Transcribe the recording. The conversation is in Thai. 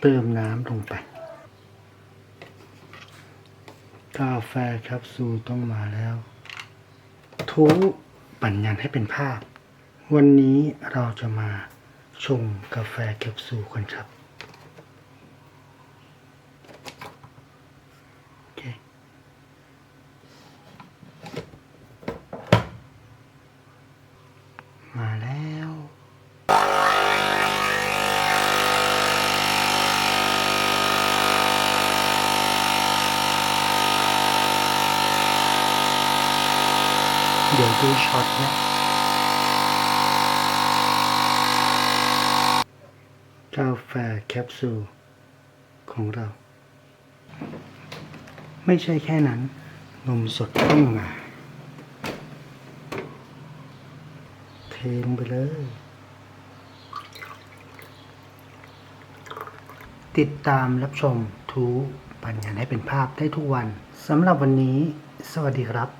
เติมน้ำลงไป กาแฟแคปซูลต้องมาแล้ว ทุปั่นยันให้เป็นภาพ วันนี้เราจะมาชงกาแฟแคปซูลกันครับมาแล้ว เดี๋ยวดูช็อตนะ กาแฟแคปซูล ของเรา ไม่ใช่แค่นั้น นมสดต้องมา เทลงไปเลย ติดตามรับชมทูปัญญาให้เป็นภาพได้ทุกวันสำหรับวันนี้ สวัสดีครับ